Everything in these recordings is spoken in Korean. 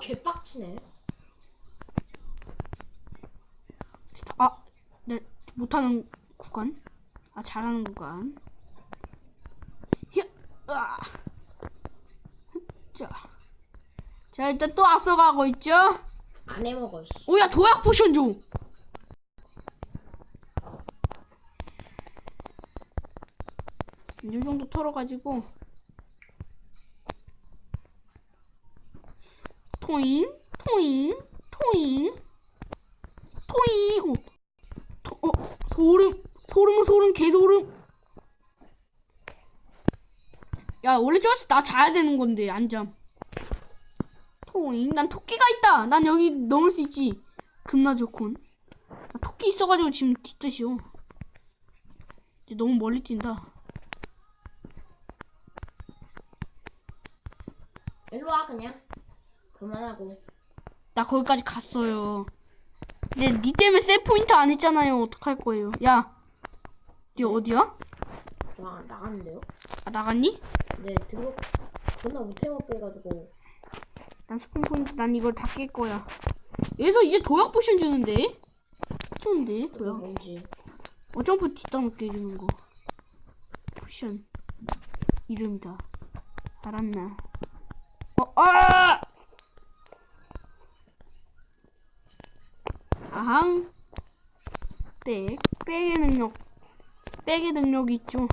개빡치네. 아, 네, 못하는 구간. 아, 잘하는 구간. 히야, 으아. 자. 자, 일단 또 앞서가고 있죠? 안 해먹어, 씨. 오 야, 도약 포션 줘! 이 정도 털어가지고. 토잉, 토잉, 토잉, 토잉. 어, 토, 어, 소름, 소름, 소름, 개소름. 야, 원래 저기서 나 자야 되는 건데, 안 잠. 토잉, 난 토끼가 있다! 난 여기 넘을 수 있지. 겁나 좋군. 나 토끼 있어가지고 지금 뒤뜻이요. 이제 너무 멀리 뛴다. 일로 와, 그냥. 그만하고. 나 거기까지 갔어요. 근데 니 때문에 셀 포인트 안 했잖아요. 어떡할 거예요? 야, 니 어디야? 나, 나갔는데요? 아, 나갔니? 네, 들어. 존나 못해먹게 해가지고. 난 스폰 포인트, 난 이걸 다 깰 거야. 여기서 이제 도약 포션 주는데? 좋은데, 그게 도약. 뭔지. 어, 점프 뒷다 놓게 해주는 거. 포션. 이름이다. 알았나? 어, 아! 방. 빼, 빼기 능력 빼기 능력 있죠.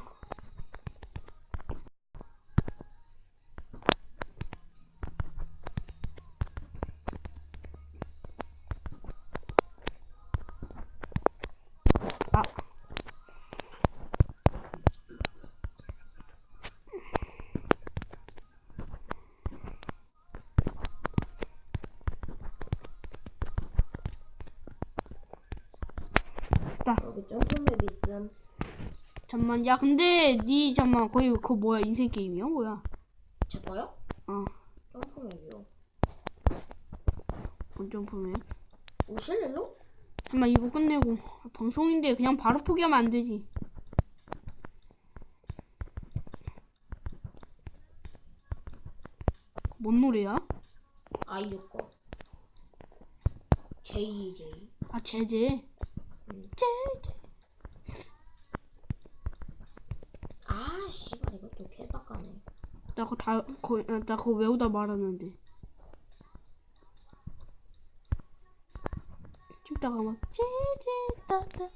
여기 점프맵 있음. 잠만, 야, 근데, 니, 잠만, 거의, 그거 뭐야, 인생 게임이야? 뭐야? 제가요? 어, 점프맵이요. 본 점프맨. 오실래로? 잠만, 이거 끝내고. 방송인데, 그냥 바로 포기하면 안 되지. 뭔 노래야? 아이유 거. JJ. 아, 제제. 음. 제제. 아, 씨발, 이것도 개빡가네. 나 그거 다, 거의, 아, 나 그거 외우다 말았는데. 찍다가 막, 제제, 따따.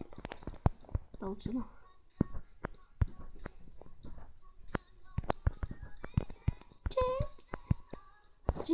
나오잖아. 제, 지.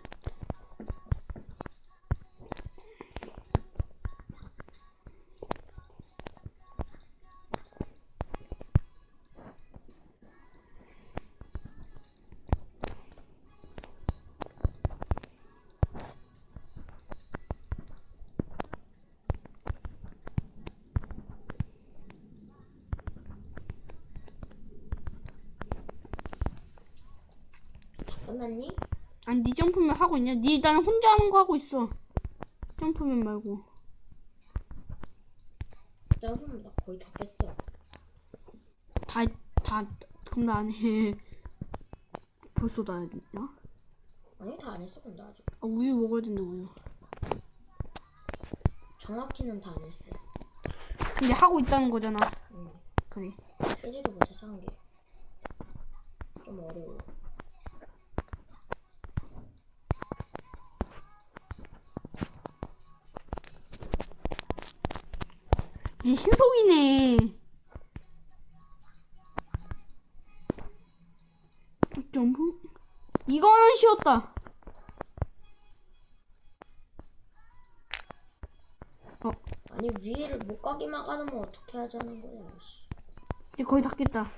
끝났니? 아니 니 점프맨 하고 있냐? 니 나는 혼자 하는 거 하고 있어 점프맨 말고 점프맵 나 거의 다 깼어. 다 다 그럼 나 안 해 벌써 다 했냐? 아니, 다 안 했어, 근데 아직. 아 우유 먹어야 된다 우유 정확히는 다 안 했어. 근데 하고 있다는 거잖아 응. 그래 깨지도 못해서 한 게. 좀 어려워. 니 신속이네 점프 이거는 쉬웠다 아니, 위에를 못 가게 막아놓으면 어떻게 하자는 거야, 씨. 이제 거의 다 깼다.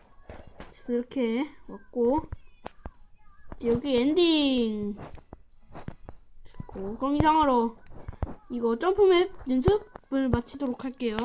그래서 이렇게 왔고 이제 여기 엔딩. 됐고 그럼 이상으로 이거 점프맵 연습을 마치도록 할게요.